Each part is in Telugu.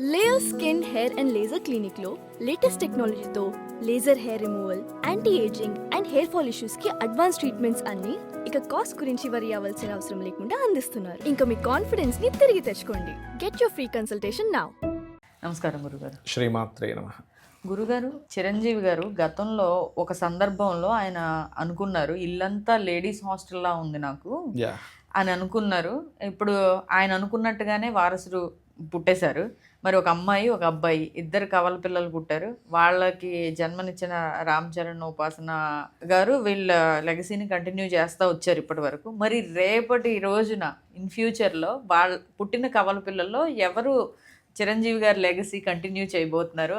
Layer skin hair and laser క్లినిక్లో latest టెక్నాలజీతో laser hair removal anti ageing and hair fall ఇష్యూస్కి advance treatments అన్ని ఇక కాస్ట్ గురించి వరి అవ్వాల్సిన అవసరం లేకుండా అందిస్తున్నారు. ఇంకా మీ కాన్ఫిడెన్స్ని తిరిగి తెచ్చుకోండి. Get your free consultation now నమస్కారం గురుగారు. శ్రీమాత్రే నమ. గురుగారు చిరంజీవి గారు గతంలో ఒక సందర్భంలో ఆయన అనుకున్నారు ఇల్లంతా లేడీస్ హాస్టల్లా ఉంది నాకు. యా. అని అనుకున్నారు. ఇప్పుడు ఆయన అనుకున్నట్టుగానే వారసుడు పుట్టేశారు. మరి ఒక అమ్మాయి ఒక అబ్బాయి ఇద్దరు కవల పిల్లలు పుట్టారు. వాళ్ళకి జన్మనిచ్చిన రామ్ చరణ్ ఉపాసన గారు వీళ్ళ లెగసీని కంటిన్యూ చేస్తూ వచ్చారు ఇప్పటి వరకు. మరి రేపటి రోజున ఇన్ ఫ్యూచర్లో వాళ్ళ పుట్టిన కవల పిల్లల్లో ఎవరు చిరంజీవి గారి లెగసీ కంటిన్యూ చేయబోతున్నారు?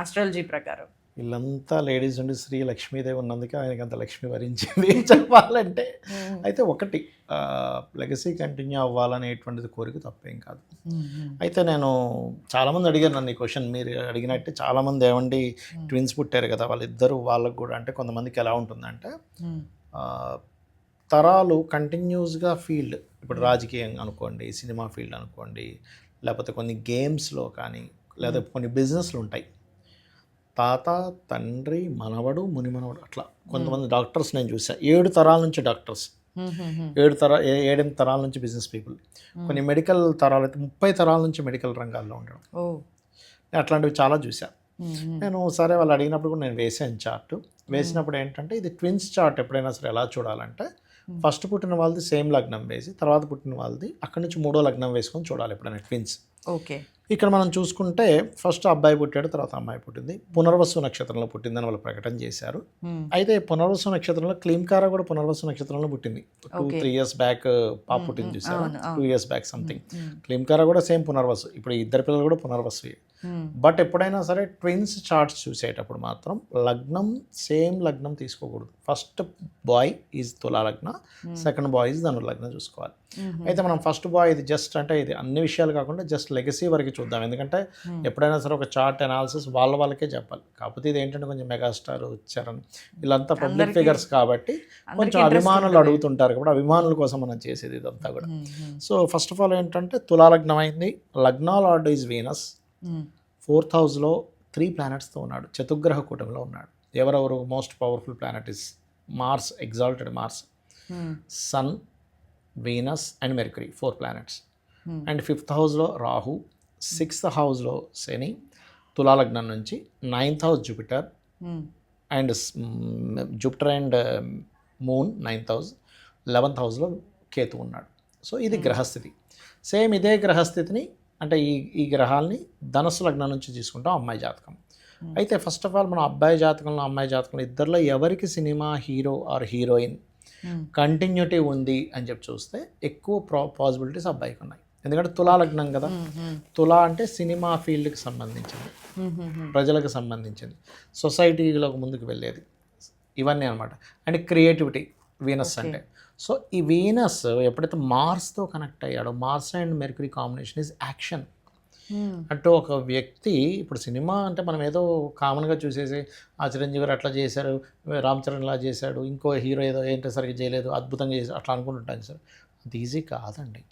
ఆస్ట్రాలజీ ప్రకారం. వీళ్ళంతా లేడీస్ ఉండి శ్రీ లక్ష్మీదేవి ఉన్నందుకే ఆయనకి అంత లక్ష్మి వరించింది చెప్పాలంటే. అయితే ఒకటి లెగసీ కంటిన్యూ అవ్వాలనేటువంటిది కోరిక తప్పేం కాదు. అయితే నేను చాలామంది అడిగారు నన్ను ఈ క్వశ్చన్ మీరు అడిగినట్టే చాలామంది ఏమండి ట్విన్స్ పుట్టారు కదా వాళ్ళిద్దరు వాళ్ళకు కూడా అంటే కొంతమందికి ఎలా ఉంటుందంటే తరాలు కంటిన్యూస్గా ఫీల్డ్ ఇప్పుడు రాజకీయం అనుకోండి సినిమా ఫీల్డ్ అనుకోండి లేకపోతే కొన్ని గేమ్స్లో కానీ లేదా కొన్ని బిజినెస్లు ఉంటాయి. తాత తండ్రి మనవడు ముని మనవడు అట్లా. కొంతమంది డాక్టర్స్ నేను చూసాను ఏడు తరాల నుంచి డాక్టర్స్. ఏడు తర ఏడెనిమిది తరాల నుంచి బిజినెస్ పీపుల్. కొన్ని మెడికల్ తరాలు అయితే ముప్పై తరాల నుంచి మెడికల్ రంగాల్లో ఉండడం నేను అట్లాంటివి చాలా చూశాను నేను సరే వాళ్ళు అడిగినప్పుడు కూడా నేను వేసాను చార్ట్. వేసినప్పుడు ఏంటంటే ఇది ట్విన్స్ చార్ట్ ఎప్పుడైనా సరే ఎలా చూడాలంటే ఫస్ట్ పుట్టిన వాళ్ళది సేమ్ లగ్నం వేసి తర్వాత పుట్టిన వాళ్ళది అక్కడి నుంచి మూడో లగ్నం వేసుకొని చూడాలి ఎప్పుడైనా ట్విన్స్. ఓకే. ఇక్కడ మనం చూసుకుంటే ఫస్ట్ అబ్బాయి పుట్టాడు తర్వాత అమ్మాయి పుట్టింది. పునర్వసు నక్షత్రంలో పుట్టిందని వాళ్ళు ప్రకటన చేశారు. అయితే పునర్వసు నక్షత్రంలో క్లీంకార కూడా పునర్వసు నక్షత్రంలో పుట్టింది. టూ. త్రీ ఇయర్స్ బ్యాక్ పాప పుట్టింది చూసారు. Two years back something Klin Kaara కూడా సేమ్ పునర్వసు. ఇప్పుడు ఇద్దరు పిల్లలు కూడా పునర్వసు. బట్ ఎప్పుడైనా సరే ట్విన్స్ చార్ట్స్ చూసేటప్పుడు మాత్రం లగ్నం సేమ్ లగ్నం తీసుకోకూడదు. ఫస్ట్ బాయ్ ఈజ్ తులా లగ్న సెకండ్ బాయ్ ఈజ్ ధను లగ్నం చూసుకోవాలి అయితే మనం ఫస్ట్ బాయ్ ఇది జస్ట్ అంటే ఇది అన్ని విషయాలు కాకుండా జస్ట్ లెగసీ వరకు చూద్దాం. ఎందుకంటే ఎప్పుడైనా సరే ఒక చార్ట్ అనాలిసిస్ వాళ్ళ వాళ్ళకే చెప్పాలి. కాకపోతే ఇది ఏంటంటే కొంచెం మెగాస్టార్ చరణ్ వీళ్ళంతా పబ్లిక్ ఫిగర్స్ కాబట్టి కొంచెం అభిమానులు. అడుగుతుంటారు కాబట్టి అభిమానుల కోసం మనం చేసేది ఇదంతా కూడా. సో ఫస్ట్ ఆఫ్ ఆల్ ఏంటంటే తులా లగ్నం అయింది లగ్నా లార్డ్ ఈజ్ వీనస్. ఫోర్త్ హౌస్లో త్రీ ప్లానెట్స్తో ఉన్నాడు. చతుర్గ్రహ కూటమిలో ఉన్నాడు. ఎవరెవరు most powerful planet is Mars exalted Mars. Sun Venus and Mercury four planets. And fifth హౌస్లో రాహు సిక్స్త్ హౌస్లో శని తులాలగ్నం నుంచి ninth house Jupiter and Jupiter and Moon ninth house eleventh హౌస్లో కేతు ఉన్నాడు. సో ఇది గ్రహస్థితి. సేమ్ ఇదే గ్రహస్థితిని అంటే ఈ ఈ గ్రహాల్ని ధనస్సు లగ్నం నుంచి తీసుకుంటాం అమ్మాయి జాతకం. అయితే ఫస్ట్ ఆఫ్ ఆల్ మన అబ్బాయి జాతకంలో అమ్మాయి జాతకంలో ఇద్దరిలో ఎవరికి cinema hero or heroine continuity ఉంది అని చెప్పి చూస్తే ఎక్కువ ప్రా పాసిబిలిటీస్ అబ్బాయికి ఉన్నాయి ఎందుకంటే తులా లగ్నం కదా. తులా అంటే సినిమా ఫీల్డ్కి సంబంధించింది. ప్రజలకు సంబంధించింది. సొసైటీలోకి ముందుకు వెళ్ళేది. ఇవన్నీ అనమాట అండ్ క్రియేటివిటీ వీనస్. అంటే. సో ఈ వీనస్ ఎప్పుడైతే మార్స్తో connect అయ్యాడో Mars and Mercury combination is action. అంటే ఒక వ్యక్తి ఇప్పుడు సినిమా అంటే మనం ఏదో కామన్గా చూసేసి ఆ చిరంజీవి గారు అట్లా చేశారు రామ్ చరణ్ ఇలా చేశాడు ఇంకో హీరో ఏదో ఏంటో సరిగ్గా చేయలేదు అద్భుతంగా చేశారు అట్లా అనుకుంటుంటాను సార్. అది ఈజీ కాదండి.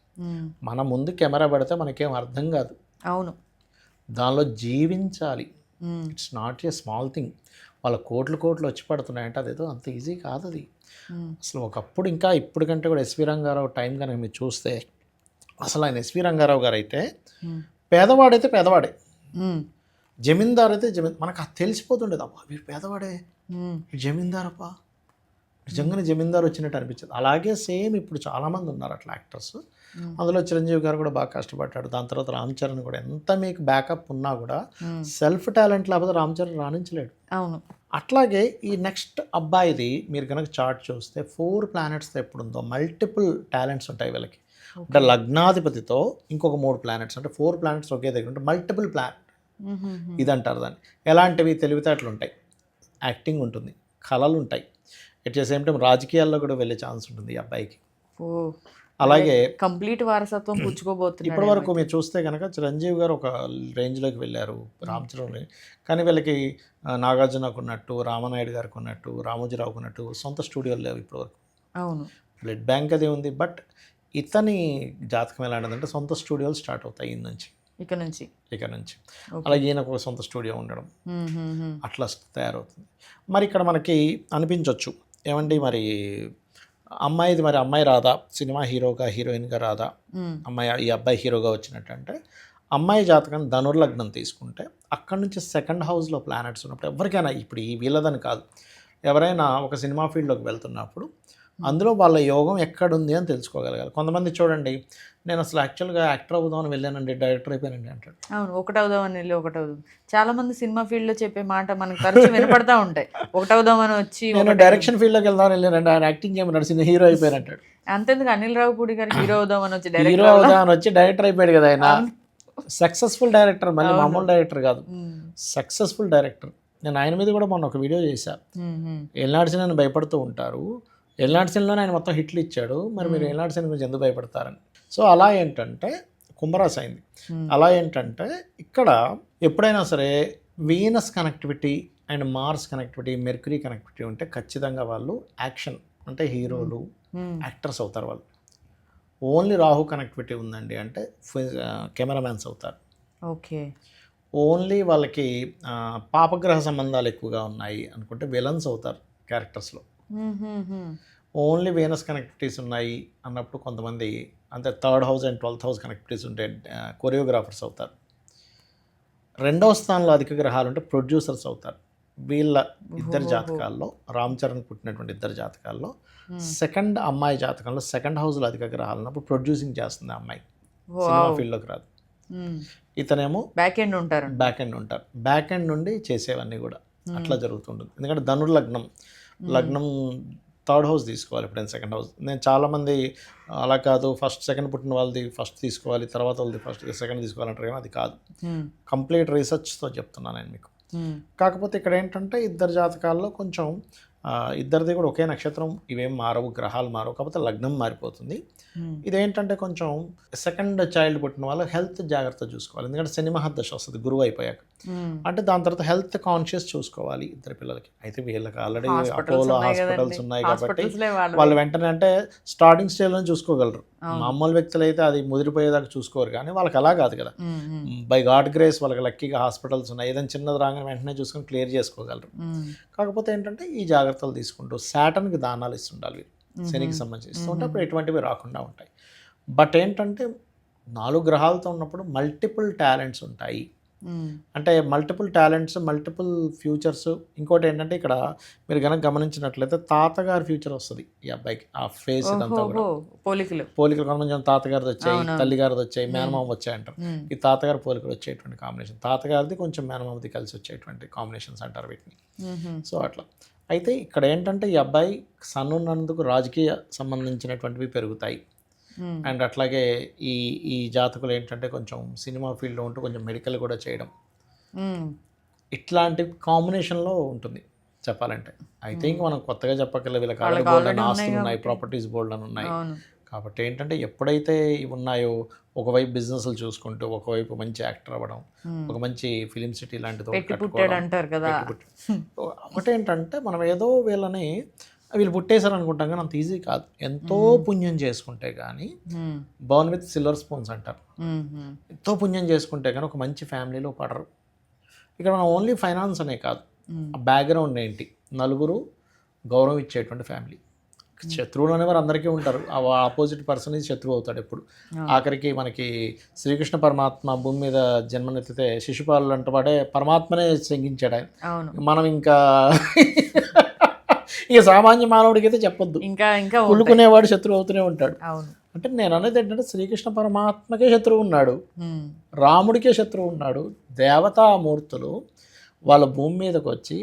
మన ముందు కెమెరా పెడితే మనకేం అర్థం కాదు. అవును. దానిలో జీవించాలి. It's not a small thing వాళ్ళ కోట్లు కోట్లు వచ్చి పడుతున్నాయంటే అదేదో అంత ఈజీ కాదు అది అసలు ఒకప్పుడు ఇంకా ఇప్పుడు కంటే కూడా ఎస్వి రంగారావు టైం కనుక మీరు చూస్తే అసలు ఆయన ఎస్వి రంగారావు గారు అయితే పేదవాడైతే పేదవాడే. జమీందార్ అయితే జమీన్ మనకు అది తెలిసిపోతుండేది అబ్బా వీడు పేదవాడే. వీడు జమీందార్ అబ్బా నిజంగానే జమీందార్ వచ్చినట్టు అనిపించింది. అలాగే సేమ్ ఇప్పుడు చాలామంది ఉన్నారు అట్లా యాక్టర్స్. అందులో చిరంజీవి గారు కూడా బాగా కష్టపడ్డాడు. దాని తర్వాత రామ్ చరణ్ కూడా ఎంత మీకు బ్యాకప్ ఉన్నా కూడా సెల్ఫ్ టాలెంట్ లేకపోతే రామ్ చరణ్ రాణించలేడు. అవును. అట్లాగే ఈ నెక్స్ట్ అబ్బాయిది మీరు కనుక చార్ట్ చూస్తే ఫోర్ ప్లానెట్స్ ఎప్పుడు ఉందో మల్టిపుల్ టాలెంట్స్ ఉంటాయి వీళ్ళకి. అంటే లగ్నాధిపతితో ఇంకొక మూడు ప్లానెట్స్ అంటే ఫోర్ ప్లానెట్స్ ఒకే దగ్గర ఉంటే మల్టిపుల్ ప్లానెట్ ఇది అంటారు దాన్ని. ఎలాంటివి? తెలివితేటలు ఉంటాయి. యాక్టింగ్ ఉంటుంది. కళలు ఉంటాయి. ఎట్ ద సేమ్ టైం రాజకీయాల్లో కూడా వెళ్ళే ఛాన్స్ ఉంటుంది ఈ అబ్బాయికి. అలాగే కంప్లీట్ వారసత్వం పుచ్చుకోబోతున్నాడు ఇప్పటి వరకు మీరు చూస్తే కనుక చిరంజీవి గారు ఒక రేంజ్లోకి వెళ్ళారు రామ్ చరణ్ కానీ వీళ్ళకి నాగార్జునకు ఉన్నట్టు రామనాయుడు గారికి ఉన్నట్టు రామోజీరావుకు ఉన్నట్టు సొంత స్టూడియోలు లేవు ఇప్పటివరకు. అవును. బ్లడ్ బ్యాంక్ అది ఉంది బట్ ఇతని జాతకం ఎలాంటిదంటే సొంత స్టూడియోలు స్టార్ట్ అవుతాయి ఈ నుంచి. ఇక నుంచి? ఇక నుంచి. అలాగే ఈయనకు ఒక సొంత స్టూడియో ఉండడం. అట్లా తయారవుతుంది. మరి ఇక్కడ మనకి అనిపించవచ్చు ఏమండి మరి అమ్మాయిది మరి అమ్మాయి రాదా సినిమా హీరోగా హీరోయిన్గా రాదా మ్మ్. అమ్మాయి ఈ అబ్బాయి హీరోగా వచ్చినట్టు అంటే అమ్మాయి జాతకం ధనుర్లగ్నం తీసుకుంటే అక్కడి నుంచి సెకండ్ హౌస్లో ప్లానెట్స్ ఉన్నప్పుడు ఎవరికైనా ఇప్పుడు ఈ వీళ్ళదని కాదు ఎవరైనా ఒక సినిమా ఫీల్డ్లోకి వెళ్తున్నప్పుడు అందులో వాళ్ళ యోగం ఎక్కడుంది అని తెలుసుకోగలగాలి. కొంతమంది చూడండి నేను అసలు యాక్చువల్గా యాక్టర్ అవుదామని వెళ్ళానండి డైరెక్టర్ అయిపోయానండి అంటాడు. అవును ఒకటవుదామని వెళ్ళి ఒకటవుదాం. చాలా మంది సినిమా ఫీల్డ్లో చెప్పే మాట మనకు తరచు వినపడతా ఉంటాయి. ఒకటవుదామని వచ్చి నేను డైరెక్షన్ ఫీల్డ్లోకి వెళ్దామని వెళ్ళానండి ఆయన యాక్టింగ్ ఏమి నడిచింది హీరో అయిపోయానంటాడు అంతేందుకు? అనిల్ రావుపూడి గారికి హీరో అవుదామని వచ్చి హీరో అవుదామని వచ్చి డైరెక్టర్ అయిపోయాడు కదా ఆయన. సక్సెస్ఫుల్ డైరెక్టర్ మళ్ళీ మామూలు డైరెక్టర్ కాదు. Successful director. నేను ఆయన మీద కూడా మొన్న ఒక వీడియో చేశాను ఎల్నాడు సినిమాని భయపడుతూ ఉంటారు. సినిమాలో ఆయన మొత్తం హిట్లు ఇచ్చాడు. మరి మీరు ఎల్నాడు సినిమా గురించి ఎందుకు భయపడతారని. సో అలా ఏంటంటే కుంభరాశి అయింది. అలా ఏంటంటే ఇక్కడ ఎప్పుడైనా సరే Venus connectivity and Mars connectivity Mercury connectivity ఉంటే ఖచ్చితంగా వాళ్ళు యాక్షన్ అంటే హీరోలు యాక్టర్స్ అవుతారు వాళ్ళు. ఓన్లీ రాహు కనెక్టివిటీ ఉందండి అంటే కెమెరామ్యాన్స్ అవుతారు. ఓకే. ఓన్లీ వాళ్ళకి పాపగ్రహ సంబంధాలు ఎక్కువగా ఉన్నాయి అనుకుంటే విలన్స్ అవుతారు క్యారెక్టర్స్లో. ఓన్లీ వీనస్ కనెక్టివిటీస్ ఉన్నాయి అన్నప్పుడు కొంతమంది అంటే third house and twelfth house connectivities ఉంటే కొరియోగ్రాఫర్స్ అవుతారు. రెండవ స్థానంలో అధిక గ్రహాలు ఉంటే ప్రొడ్యూసర్స్ అవుతారు. వీళ్ళ ఇద్దరు జాతకాల్లో రామ్ చరణ్ పుట్టినటువంటి ఇద్దరు జాతకాల్లో సెకండ్ అమ్మాయి జాతకంలో సెకండ్ హౌస్లో అధిక గ్రహాలు ఉన్నప్పుడు ప్రొడ్యూసింగ్ చేస్తుంది అమ్మాయి. సినిమా ఫీల్డ్లోకి రాదు. ఇతనేమో బ్యాక్ ఎండ్ ఉంటారు. బ్యాక్ ఎండ్ ఉంటారు. బ్యాక్ ఎండ్ నుండి చేసేవన్నీ కూడా అట్లా జరుగుతుంటుంది. ఎందుకంటే ధనుర్ లగ్నం థర్డ్ హౌస్ తీసుకోవాలి ఎప్పుడైనా సెకండ్ హౌస్. నేను చాలామంది అలా కాదు ఫస్ట్ సెకండ్ పుట్టిన వాళ్ళది ఫస్ట్ తీసుకోవాలి తర్వాత వాళ్ళది ఫస్ట్ సెకండ్ తీసుకోవాలంటారు కానీ అది కాదు. కంప్లీట్ రీసెర్చ్తో చెప్తున్నాను నేను మీకు. కాకపోతే ఇక్కడ ఏంటంటే ఇద్దరు జాతకాల్లో కొంచెం ఇద్దరిది కూడా ఒకే నక్షత్రం ఇవేం మారవు గ్రహాలు మారవు కాకపోతే లగ్నం మారిపోతుంది. ఇదేంటంటే కొంచెం సెకండ్ చైల్డ్ పుట్టిన వాళ్ళు హెల్త్ జాగ్రత్త చూసుకోవాలి. ఎందుకంటే శని మహర్దశ వస్తుంది గురువు అయిపోయాక. అంటే దాని తర్వాత హెల్త్ కాన్షియస్ చూసుకోవాలి ఇద్దరు పిల్లలకి. అయితే వీళ్ళకి ఆల్రెడీ అపోలో హాస్పిటల్స్ ఉన్నాయి కాబట్టి వాళ్ళు వెంటనే అంటే స్టార్టింగ్ స్టేజ్లో చూసుకోగలరు. మామూలు వ్యక్తులు అయితే అది ముదిరిపోయేదాకా చూసుకోరు కానీ వాళ్ళకి అలా కాదు కదా. బై గాడ్ గ్రేస్ వాళ్ళకి లక్కీగా హాస్పిటల్స్ ఉన్నాయి. ఏదైనా చిన్నది రాగానే వెంటనే చూసుకొని క్లియర్ చేసుకోగలరు. కాకపోతే ఏంటంటే ఈ జాగ్రత్తలు తీసుకుంటూ శాటన్కి దానాలు ఇస్తుండాలి వీరు శనికి సంబంధించి ఇస్తుంటే అప్పుడు ఎటువంటివి రాకుండా ఉంటాయి. బట్ ఏంటంటే నాలుగు గ్రహాలతో ఉన్నప్పుడు మల్టిపుల్ టాలెంట్స్ ఉంటాయి. అంటే మల్టిపుల్ టాలెంట్స్ మల్టిపుల్ ఫ్యూచర్స్ ఇంకోటి ఏంటంటే ఇక్కడ మీరు కనుక గమనించినట్లయితే తాతగారి ఫ్యూచర్ వస్తుంది ఈ అబ్బాయికి ఆ ఫేస్ ఇదంతా కూడా. పోలికలు. పోలికలు కొంచెం తాతగారిది వచ్చాయి. తల్లిగారిది వచ్చాయి మేనమామ వచ్చాయి అంటారు. ఈ తాతగారి పోలికలు వచ్చేటువంటి కాంబినేషన్ తాతగారిది కొంచెం మేనమామది కలిసి వచ్చేటువంటి కాంబినేషన్స్ అంటారు వీటిని. సో అట్లా. అయితే ఇక్కడ ఏంటంటే ఈ అబ్బాయి సన్ ఉన్నందుకు రాజకీయ సంబంధించినటువంటివి పెరుగుతాయి. అండ్ అట్లాగే ఈ ఈ జాతకులు ఏంటంటే కొంచెం సినిమా ఫీల్డ్లో ఉంటూ కొంచెం మెడికల్ కూడా చేయడం. మ్మ్. ఇట్లాంటి కాంబినేషన్లో ఉంటుంది చెప్పాలంటే. అయితే ఇంక మనం కొత్తగా చెప్పక్కర్లేదు వీళ్ళకి ఆల్రెడీ వాళ్ళకి బోల్డ్ అని ఆస్తులు ఉన్నాయి ప్రాపర్టీస్ బోల్డ్ అని ఉన్నాయి. కాబట్టి ఏంటంటే ఎప్పుడైతే ఇవి ఉన్నాయో ఒకవైపు బిజినెస్లు చూసుకుంటూ ఒకవైపు మంచి యాక్టర్ అవ్వడం. ఒక మంచి ఫిలిం సిటీ లాంటిది ఒకటి ఒకటేంటంటే మనం ఏదో వీళ్ళని వీళ్ళు పుట్టేశారు అనుకుంటాం కానీ అంత ఈజీ కాదు. ఎంతో పుణ్యం చేసుకుంటే కానీ. బర్న్ విత్ సిల్వర్ స్పూన్స్ అంటారు. ఎంతో పుణ్యం చేసుకుంటే కానీ ఒక మంచి ఫ్యామిలీలో పడరు. ఇక్కడ మనం ఓన్లీ ఫైనాన్స్ అనే కాదు. బ్యాక్గ్రౌండ్ ఏంటి? నలుగురు గౌరవం ఇచ్చేటువంటి ఫ్యామిలీ శత్రువులు అనేవారు అందరికీ ఉంటారు. ఆ ఆపోజిట్ పర్సన్ శత్రువు అవుతాడు ఎప్పుడు. ఆఖరికి మనకి శ్రీకృష్ణ పరమాత్మ భూమి మీద జన్మనెత్తితే శిశుపాలు అంటే వాడే పరమాత్మనే శంకించాడు ఆయన. మనం ఇంకా ఇక సామాన్య మానవుడికి అయితే చెప్పొద్దు. ఇంకా ఇంకా ఉంటాయి. కుళ్ళుకునేవాడు శత్రువు అవుతూనే ఉంటాడు. అవును. అంటే నేను అనేది ఏంటంటే శ్రీకృష్ణ పరమాత్మకే శత్రువు ఉన్నాడు. రాముడికే శత్రువు ఉన్నాడు. దేవతామూర్తులు వాళ్ళ భూమి మీదకి వచ్చి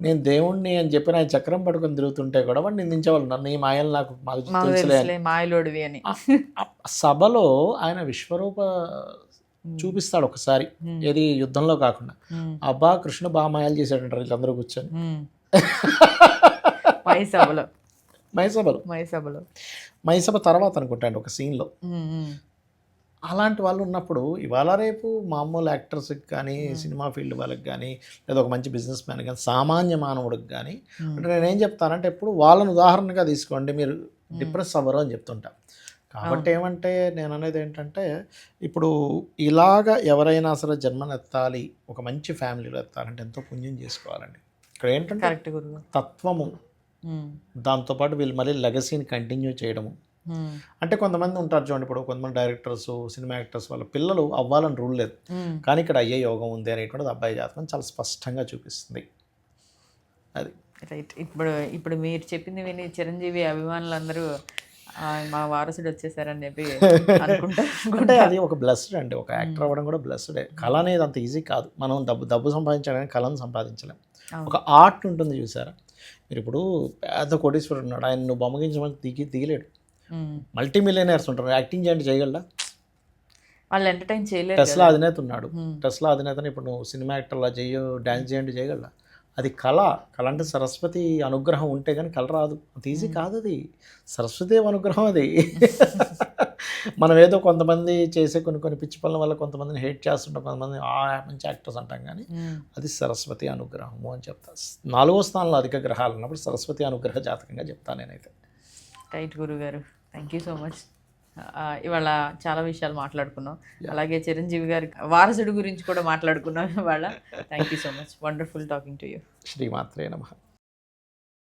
నేను దేవుణ్ణి అని చెప్పి నా చక్రం పట్టుకొని తిరుగుతుంటే కూడా వాడు నిందించేవాళ్ళు ఉన్నారు నీ మాయలు నాకు మాయలోడివి అని. సభలో ఆయన విశ్వరూప చూపిస్తాడు ఒకసారి. ఏది యుద్ధంలో కాకుండా. అబ్బా కృష్ణ బాగా మాయలు చేశాడంటారు వీళ్ళందరూ కూర్చొని. మైసభలో. మైసభలో. మైసభలో. మైసభ తర్వాత అనుకుంటాండి ఒక సీన్లో. అలాంటి వాళ్ళు ఉన్నప్పుడు ఇవాళ రేపు మామూలు యాక్టర్స్కి కానీ సినిమా ఫీల్డ్ వాళ్ళకి కానీ లేదా ఒక మంచి బిజినెస్ మ్యాన్ కానీ సామాన్య మానవుడికి కానీ అంటే నేనేం చెప్తానంటే ఎప్పుడు వాళ్ళని ఉదాహరణగా తీసుకోండి మీరు డిప్రెస్ అవ్వరు అని చెప్తుంటా. కాబట్టి ఏమంటే నేను అనేది ఏంటంటే ఇప్పుడు ఇలాగ ఎవరైనా సరే జన్మనెత్తాలి ఒక మంచి ఫ్యామిలీలో ఎత్తాలంటే ఎంతో పుణ్యం చేసుకోవాలండి. ఇక్కడ ఏంటంటే తత్వము. దాంతోపాటు వీళ్ళు మళ్ళీ లెగసీని కంటిన్యూ చేయడము. అంటే కొంతమంది ఉంటారు చూడండి ఇప్పుడు కొంతమంది డైరెక్టర్స్ సినిమా యాక్టర్స్ వాళ్ళ పిల్లలు అవ్వాలని రూల్ లేదు. కానీ ఇక్కడ అయ్యే యోగం ఉంది అనేటువంటిది అబ్బాయి జాతకం చాలా స్పష్టంగా చూపిస్తుంది. అది. రైట్. ఇప్పుడు ఇప్పుడు మీరు చెప్పింది విని చిరంజీవి అభిమానులందరూ "ఆ, మా వారసుడు వచ్చేసారని చెప్పి అంటే అది ఒక బ్లెస్డ్ అండి. ఒక యాక్టర్ అవ్వడం కూడా బ్లెస్డే కళ అనేది అంత ఈజీ కాదు. మనం డబ్బు డబ్బు సంపాదించడానికి కళను సంపాదించలేం. ఒక ఆర్ట్ ఉంటుంది చూసారా? మీరు ఇప్పుడు పెద్ద కోటీశ్వరుడు ఉన్నాడు ఆయన నువ్వు బొమ్మగించమని దిగి దిగలేడు. మల్టీ మిలియనర్స్ ఉంటారు. యాక్టింగ్ చేయండి చేయగలరా వాళ్ళు ఎంటర్టైన్ చేయలేరు టెస్లా అధినేత ఉన్నాడు. టెస్లా అధినేతని ఇప్పుడు నువ్వు సినిమా యాక్టర్లా చెయ్యో డ్యాన్స్ చేయండి చేయగలరా అది కళ. కళ అంటే సరస్వతి అనుగ్రహం ఉంటే కానీ కళ రాదు. అంత ఈజీ కాదు అది సరస్వతి అనుగ్రహం అది. మనం ఏదో కొంతమంది చేసే కొన్ని కొన్ని పిచ్చి పనుల వల్ల కొంతమందిని హేట్ చేస్తుంటాం కొంతమంది ఆ మంచి యాక్టర్స్ అంటాం కానీ. అది సరస్వతి అనుగ్రహము అని చెప్తా. నాలుగో స్థానంలో అధిక గ్రహాలు ఉన్నప్పుడు సరస్వతి అనుగ్రహ జాతకంగా చెప్తాను నేనైతే. రైట్ గురువు గారు. థ్యాంక్ యూ సో మచ్ ఇవాళ చాలా విషయాలు మాట్లాడుకున్నాం. అలాగే చిరంజీవి గారి వారసుడు గురించి కూడా మాట్లాడుకున్నాం ఇవాళ. Thank you so much wonderful talking to you శ్రీమాత్రే నమ.